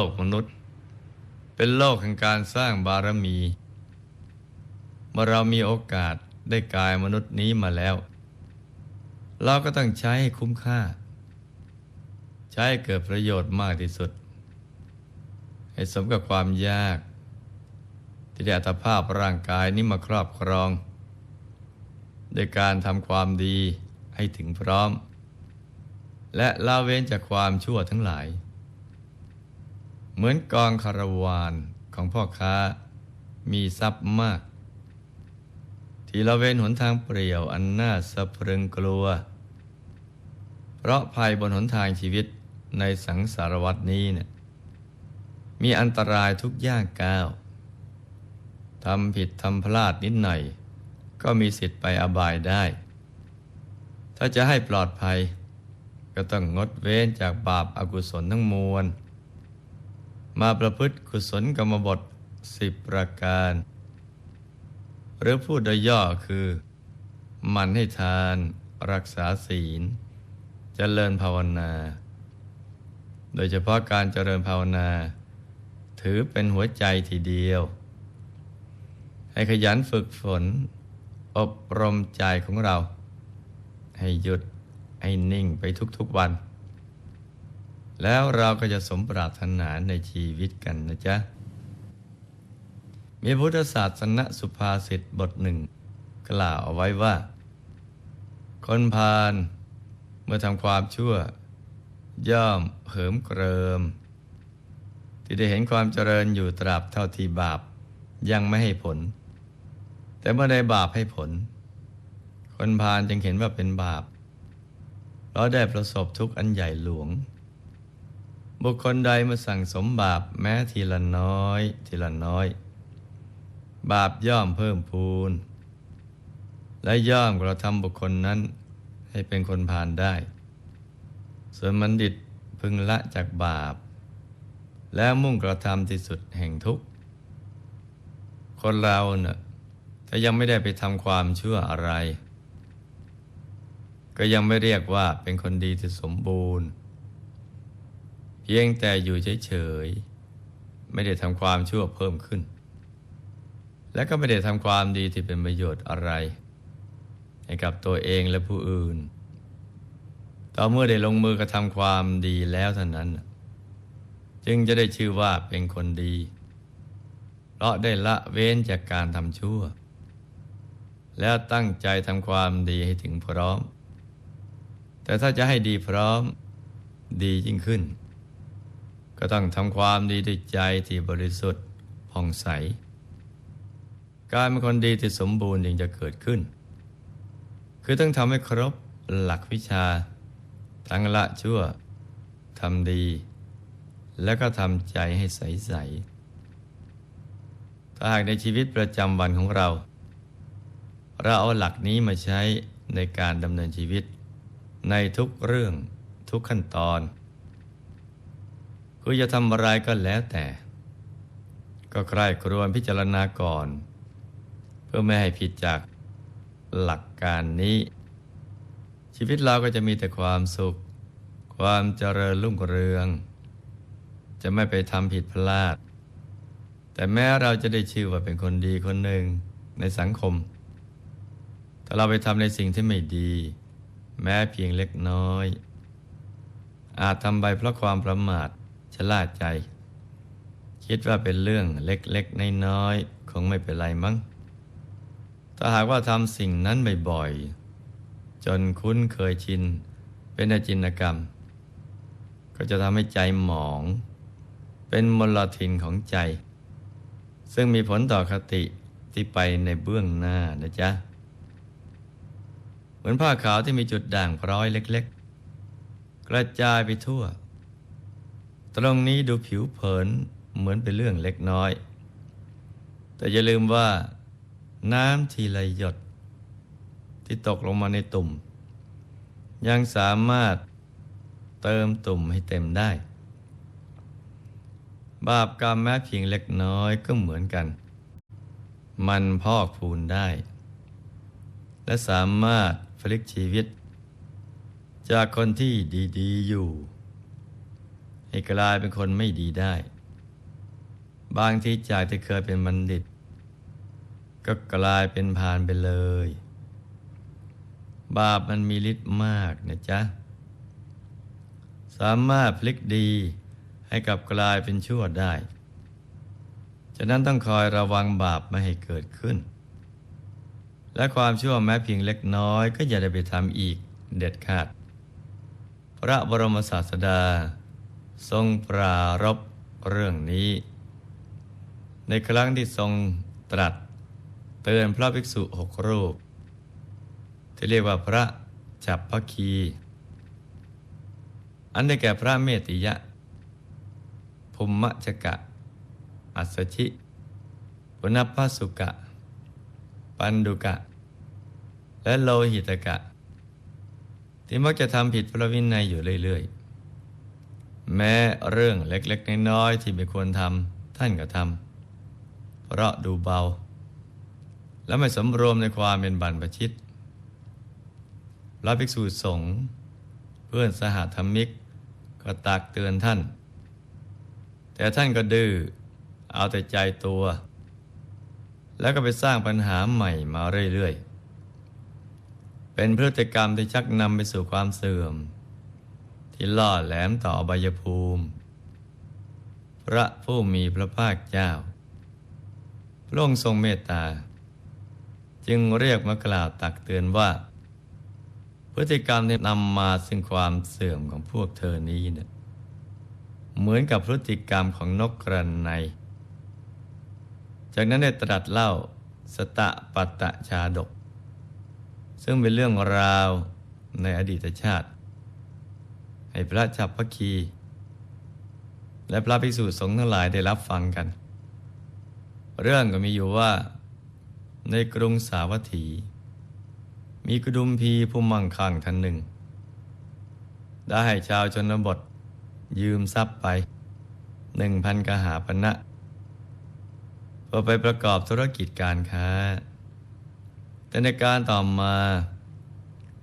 โลกมนุษย์ เป็นโลกแห่งการสร้างบารมี เมื่อเรามีโอกาสได้กายมนุษย์นี้มาแล้ว เราก็ต้องใช้ให้คุ้มค่า ใช้ให้เกิดประโยชน์มากที่สุด ให้สมกับความยาก ที่ได้อัตภาพร่างกายนี้มาครอบครองโดยการทำความดีให้ถึงพร้อม และละเว้นจากความชั่วทั้งหลาย เหมือนกองคารวานของพ่อค้ามีทรัพย์มาก ที่ละเว้นหนทางเปรี่ยวอันน่าสะพรึงกลัว เพราะภัยบนหนทางชีวิตในสังสารวัตนี้เนี่ยมีอันตรายทุกย่างก้าวทำผิดทำพลาดนิดหน่อย ก็มีสิทธิ์ไปอบายได้ ถ้าจะให้ปลอดภัย ก็ต้องงดเว้นจากบาปอากุศลทั้งมวล มาประพฤติกุศลกรรมบทสิบประการ หรือพูดโดยย่อคือ มันให้ทานรักษาศีลเจริญภาวนา โดยเฉพาะการเจริญภาวนา ถือเป็นหัวใจทีเดียว ให้ขยันฝึกฝน อบรมใจของเรา ให้หยุดให้นิ่งไปทุกๆวัน แล้วเราก็จะสมปรารถนาในชีวิตกันนะจ๊ะ มีพุทธศาสนสุภาษิตบทหนึ่ง กล่าวเอาไว้ว่า คนพาลเมื่อทำความชั่ว ย่อมเหิมเกริม ที่ได้เห็นความเจริญอยู่ตราบเท่าที่บาปยังไม่ให้ผล แต่เมื่อได้บาปให้ผล คนพาลจึงเห็นว่าเป็นบาปเพราะได้ประสบทุกข์อันใหญ่หลวง บุคคลใดมาสั่งสมบาปแม้ทีละน้อย ทีละน้อย บาปย่อมเพิ่มพูน และย่อมกระทำบุคคลนั้นให้เป็นคนผ่านได้ ส่วนบัณฑิตพึงละจากบาป แล้วมุ่งกระทำที่สุดแห่งทุกข์ คนเราเนะ่ะถ้ายังไม่ได้ไปทำความชั่วอะไร ก็ยังไม่เรียกว่าเป็นคนดีที่สมบูรณ์ พียงแต่อยู่เฉยๆ ไม่ได้ทำความชั่วเพิ่มขึ้น และก็ไม่ได้ทำความดีที่เป็นประโยชน์อะไร ให้กับตัวเองและผู้อื่น ต่อเมื่อได้ลงมือกระทำความดีแล้วเท่านั้น จึงจะได้ชื่อว่าเป็นคนดี เพราะได้ละเว้นจากการทำชั่ว แล้วตั้งใจทำความดีให้ถึงพร้อม แต่ถ้าจะให้ดีพร้อมดียิ่งขึ้น ก็ต้องทำความดีด้วยใจที่บริสุทธิ์ผ่องใส การเป็นคนดีที่สมบูรณ์จึงจะเกิดขึ้น คือต้องทำให้ครบหลักวิชา ทั้งละชั่วทำดี แล้วก็ทำใจให้ใสๆถ้าหากในชีวิตประจำวันของเรา เราเอาหลักนี้มาใช้ในการดำเนินชีวิต ในทุกเรื่องทุกขั้นตอน คือจะทำอะไรก็แล้วแต่ ก็ใคร่ครวญพิจารณาก่อน เพื่อไม่ให้ผิดจากหลักการนี้ ชีวิตเราก็จะมีแต่ความสุข ความเจริญรุ่งเรือง จะไม่ไปทำผิดพลาด แต่แม้เราจะได้ชื่อว่าเป็นคนดีคนหนึ่งในสังคม ถ้าเราไปทำในสิ่งที่ไม่ดี แม้เพียงเล็กน้อย อาจทำไปเพราะความประมาท ล่าใจ คิดว่าเป็นเรื่องเล็กๆน้อยๆคงไม่เป็นไรมั้งถ้าหากว่าทำสิ่งนั้นบ่อยๆจนคุ้นเคยชิน เป็นอาจินกรรม ก็จะทำให้ใจหมอง เป็นมลทินของใจ ซึ่งมีผลต่อคติที่ไปในเบื้องหน้านะจ๊ะ เหมือนผ้าขาวที่มีจุดด่างพร้อยเล็ก ๆ กระจายไปทั่ว ตรงนี้ดูผิวเผินเหมือนเป็นเรื่องเล็กน้อย แต่อย่าลืมว่า น้ำทีละหยด ที่ตกลงมาในตุ่ม ยังสามารถเติมตุ่มให้เต็มได้ บาปกรรมแม้เพียงเล็กน้อยก็เหมือนกัน มันพอกพูนได้ และสามารถพลิกชีวิต จากคนที่ดี ๆ อยู่ ให้กลายเป็นคนไม่ดีได้ บางทีจากที่เคยเป็นบัณฑิต ก็กลายเป็นพานไปเลย บาปมันมีฤทธิ์มากนะจ๊ะ สามารถพลิกดีให้กลับกลายเป็นชั่วได้ ฉะนั้นต้องคอยระวังบาปไม่ให้เกิดขึ้น และความชั่วแม้เพียงเล็กน้อย ก็อย่าได้ไปทำอีกเด็ดขาด พระบรมศาสดา ทรงปรารบเรื่องนี้ ในครั้งที่ทรงตรัส เตือนพระภิกษุหกรูป ที่เรียกว่าพระจับพคี อันได้แก่พระเมติยะภูมิชกะ อัสสชิปุณพสุกะ ปันดุกะ และโลหิตกะ ที่มักจะทำผิดพระวินัยอยู่เรื่อยๆ แม้เรื่องเล็กๆน้อยๆที่ไม่ควรทำท่านก็ทำเพราะดูเบา และไม่สำรวมในความเป็นบรรพชิตพระภิกษุสงฆ์เพื่อนสหธรรมิกก็ตักเตือนท่าน แต่ท่านก็ดื้อเอาแต่ใจตัว แล้วก็ไปสร้างปัญหาใหม่มาเรื่อยๆ เป็นพฤติกรรมที่ชักนำไปสู่ความเสื่อม ที่ล่อแหลมต่ออบายภูมิ พระผู้มีพระภาคเจ้า พระองค์ทรงเมตตา จึงเรียกมากล่าวตักเตือนว่า พฤติกรรมที่นำมาซึ่งความเสื่อมของพวกเธอนี้เนี่ยเหมือนกับพฤติกรรมของนกกระไนจากนั้นได้ตรัสเล่าสตะปัตตะชาดก ซึ่งเป็นเรื่องราวในอดีตชาติ ให้พระจับพระคี และพระภิกษุสงฆ์ทั้งหลายได้รับฟังกัน เรื่องก็มีอยู่ว่า ในกรุงสาวัตถี มีกระดุมพีผู้มั่งคั่งท่านหนึ่ง ได้ให้ชาวชนบทยืมทรัพย์ไปหนึ่งพันกหาปณะเพื่อไปประกอบธุรกิจการค้า แต่ในการต่อมา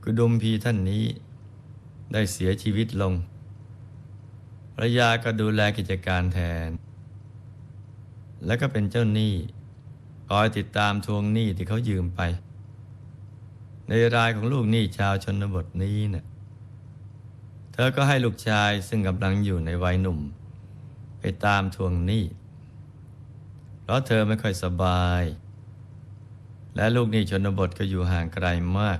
กุดุมพีท่านนี้ ได้เสียชีวิตลงภรรยาก็ดูแลกิจการแทน และก็เป็นเจ้าหนี้คอยติดตามทวงหนี้ที่เขายืมไป ในรายของลูกหนี้ชาวชนบทนี้เนะ่ยเธอก็ให้ลูกชายซึ่งกำลังอยู่ในวัยหนุ่ม ไปตามทวงหนี้เพราะเธอไม่ค่อยสบาย และลูกหนี้ชนบทก็อยู่ห่างไกลมาก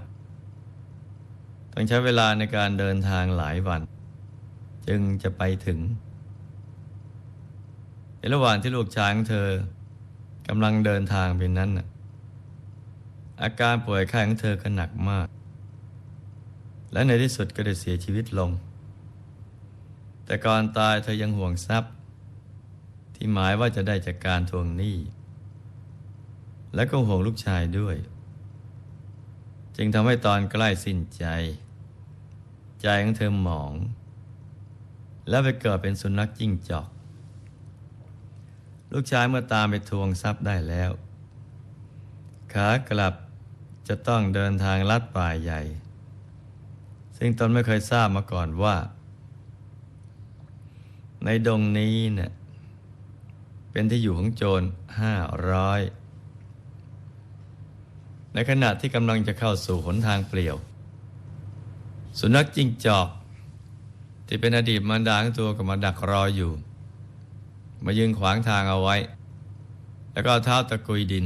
ต้องใช้เวลาในการเดินทางหลายวัน จึงจะไปถึง ในระหว่างที่ลูกช้างเธอกำลังเดินทางไปนั้น อาการป่วยไข้ของเธอก็หนักมาก และในที่สุดก็ได้เสียชีวิตลง แต่ก่อนตายเธอยังห่วงทรัพย์ ที่หมายว่าจะได้จากการทวงหนี้ และก็ห่วงลูกชายด้วย จึงทำให้ตอนใกล้สิ้นใจ ใจของเธอหมอง และไปเกิดเป็นสุนัขจิ้งจอก ลูกชายเมื่อตามไปทวงทรัพย์ได้แล้ว ขากลับจะต้องเดินทางลัดป่าใหญ่ ซึ่งตนไม่เคยทราบมาก่อนว่า ในดงนี้เนี่ยเป็นที่อยู่ของโจรห้าร้อยในขณะที่กำลังจะเข้าสู่หนทางเปลี่ยว สุนัขจิ้งจอก ที่เป็นอดีตมารดาของตัวก็มาดักรออยู่ มายืนขวางทางเอาไว้ แล้วก็เท้าตะกุยดิน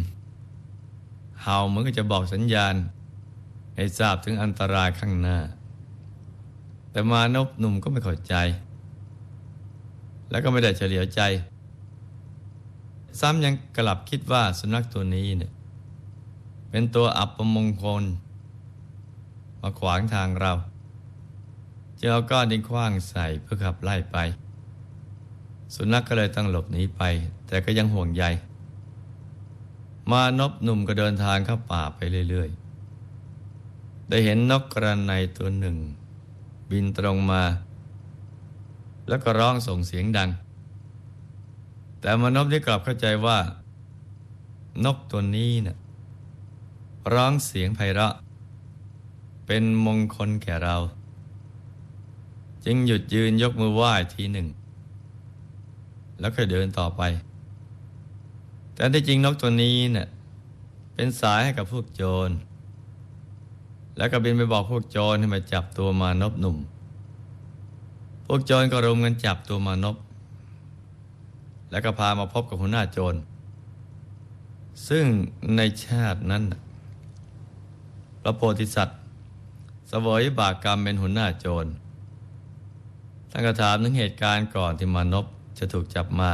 เห่าเหมือนกับจะบอกสัญญาณ ให้ทราบถึงอันตรายข้างหน้า แต่มานพหนุ่มก็ไม่เข้าใจ แล้วก็ไม่ได้เฉลียวใจ ซ้ำยังกลับคิดว่าสุนัขตัวนี้เนี่ยเป็นตัวอับประมงคลมาขวางทางเรา จึงเอาก้อนดินขว้างใส่เพื่อขับไล่ไป สุนัขกก็เลยต้องหลบหนีไป แต่ก็ยังห่วงใย มานพหนุ่มก็เดินทางเข้าป่าไปเรื่อย ๆ ได้เห็นนกกระไนตัวหนึ่ง บินตรงมา แล้วก็ร้องส่งเสียงดัง แต่มานพได้กลับเข้าใจว่า นกตัวนี้นะ่ะร้องเสียงไพเราะ เป็นมงคลแก่เรา จึงหยุดยืนยกมือไหว้ทีหนึ่ง แล้วค่อยเดินต่อไป แต่ที่จริงนกตัวนี้เนะ่ยเป็นสายให้กับพวกโจร แล้วก็บินไปบอกพวกโจรให้มาจับตัวมานพหนุ่ม พวกโจรก็รุมกันจับตัวมานพแล้วก็พามาพบกับหัวหน้าโจร ซึ่งในชาตินั้น พระโพธิสัตว์เสวยบากกรรมเป็นหัวหน้าโจร ท่านก็ถามถึงเหตุการณ์ก่อนที่มานพจะถูกจับมา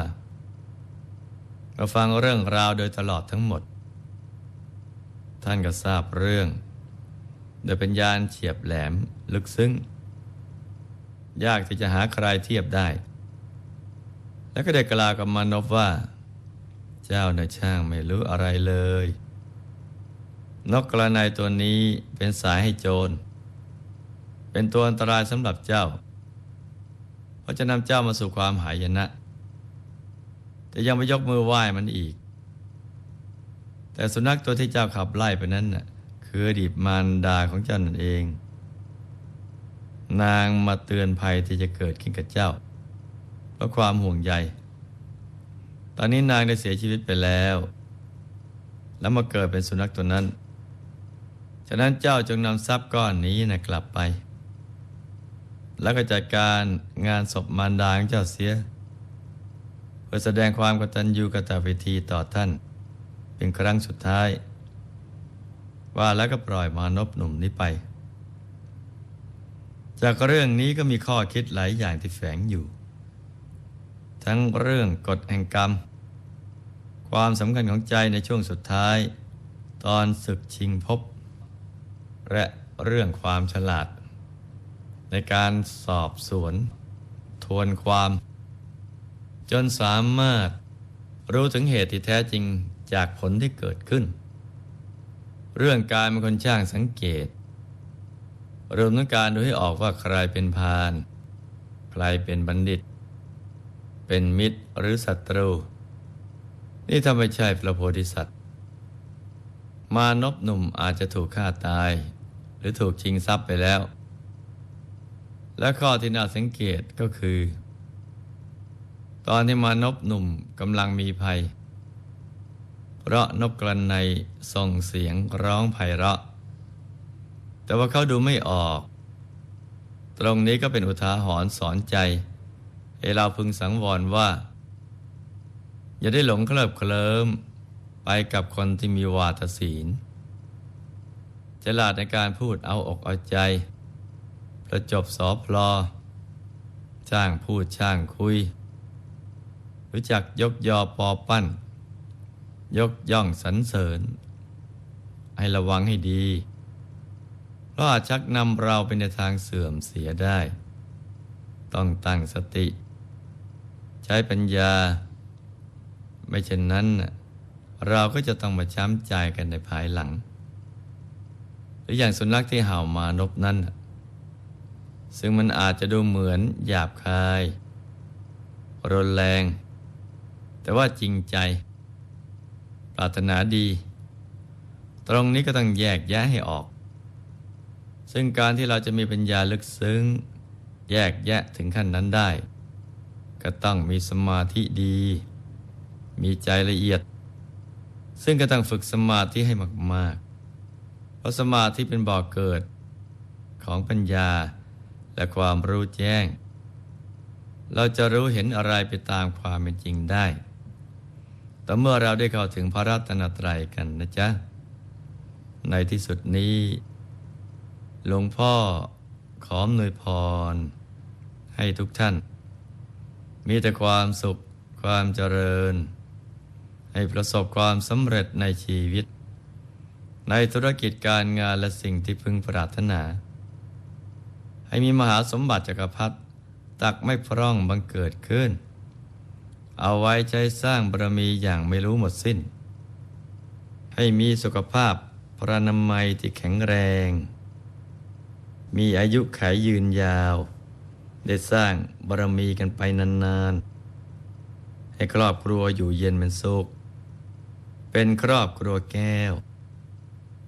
เราฟังเรื่องราวโดยตลอดทั้งหมด ท่านก็ทราบเรื่อง โดยเป็นญาณเฉียบแหลมลึกซึ้ง ยากที่จะหาใครเทียบได้ แล้วก็ได้กล่าวกับมานพว่า เจ้าในช่างไม่รู้อะไรเลย นกกระนายตัวนี้เป็นสายให้โจร เป็นตัวอันตรายสำหรับเจ้า ราะจะนำเจ้ามาสู่ความหายนะ แต่ยังไปยกมือไหว้มันอีก แต่สุนัขตัวที่เจ้าขับไล่ไปนั้นน่ะคืออดีตมารดาของเจ้านั่นเอง นางมาเตือนภัยที่จะเกิดขึ้นกับเจ้า เพราะความห่วงใย ตอนนี้นางได้เสียชีวิตไปแล้ว แล้วมาเกิดเป็นสุนัขตัวนั้น ฉะนั้นเจ้าจงนำทรัพย์ก้อนนี้นะกลับไป แล้วก็จัดการงานศพมารดาของเจ้าเสีย เพื่อแสดงความกตัญญูกตเวทีต่อท่าน เป็นครั้งสุดท้าย ว่าแล้วก็ปล่อยมานพหนุ่มนี้ไป จากเรื่องนี้ก็มีข้อคิดหลายอย่างที่แฝงอยู่ ทั้งเรื่องกฎแห่งกรรม ความสำคัญของใจในช่วงสุดท้าย ตอนศึกชิงพบและเรื่องความฉลาด ในการสอบสวน ทวนความ จนสามารถรู้ถึงเหตุที่แท้จริงจากผลที่เกิดขึ้น เรื่องการเป็นคนช่างสังเกต รวมทั้งการดูให้ออกว่าใครเป็นพาลใครเป็นบัณฑิต เป็นมิตรหรือศัตรู นี่ถ้าไม่ใช่พระโพธิสัตว์ มานพหนุ่มอาจจะถูกฆ่าตาย หรือถูกชิงทรัพย์ไปแล้ว และข้อที่น่าสังเกตก็คือ ตอนที่มานพหนุ่มกำลังมีภัย เพราะนกกระในส่งเสียงร้องไพเราะ แต่ว่าเขาดูไม่ออก ตรงนี้ก็เป็นอุทาหรณ์สอนใจให้เราพึงสังวรว่า อย่าได้หลงเคลิบเคลิ้มไปกับคนที่มีวาทศีลฉลาดในการพูดเอาอกเอาใจ ประจบสอพลอช่างพูดช่างคุย รู้จักยกยอปอปั้น ยกย่องสรรเสริญ ให้ระวังให้ดี เพราะอาจชักนำเราไปในทางเสื่อมเสียได้ ต้องตั้งสติ ใช้ปัญญา ไม่เช่นนั้นเราก็จะต้องมาช้ำใจกันในภายหลัง หรืออย่างสุนัขที่เห่ามานพนั้นน่ะ ซึ่งมันอาจจะดูเหมือนหยาบคาย รุนแรง แต่ว่าจริงใจ ปรารถนาดี ตรงนี้ก็ต้องแยกแยะให้ออก ซึ่งการที่เราจะมีปัญญาลึกซึ้ง แยกแยะถึงขั้นนั้นได้ ก็ต้องมีสมาธิดี มีใจละเอียด ซึ่งก็ต้องฝึกสมาธิให้มากๆ เพราะสมาธิเป็นบ่อกเกิดของปัญญา และความรู้แจ้ง เราจะรู้เห็นอะไรไปตามความเป็นจริงได้ แต่เมื่อเราได้เข้าถึงพระรัตนตรัยกันนะจ๊ะ ในที่สุดนี้ หลวงพ่อขอมนวยพร ให้ทุกท่าน มีแต่ความสุขความเจริญ ให้ประสบความสำเร็จในชีวิต ในธุรกิจการงานและสิ่งที่พึงปรารถนา ให้มีมหาสมบัติจักรพรรดิตักไม่พร่องบังเกิดขึ้น เอาไว้ใช้สร้างบารมีอย่างไม่รู้หมดสิ้น ให้มีสุขภาพพระนามัยที่แข็งแรง มีอายุขายยืนยาว ได้สร้างบารมีกันไปนานๆ ให้ครอบครัวอยู่เย็นเป็นสุข เป็นครอบครัวแก้ว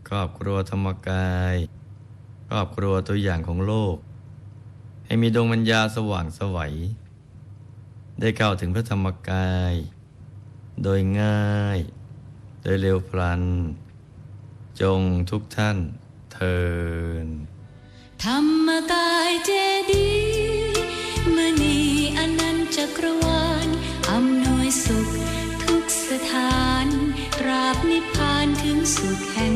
ครอบครัวธรรมกาย ครอบครัวตัวอย่างของโลก ให้มีดวงปัญญาสว่างสวัย ได้เข้าถึงพระธรรมกาย โดยง่าย โดยเร็วพลัน จงทุกท่านเทินธรรมกายเจดีมณีอนันต์จักรวาลอำนวยสุขทุกสถาน ตราบนิพพานถึงสุขแห่ง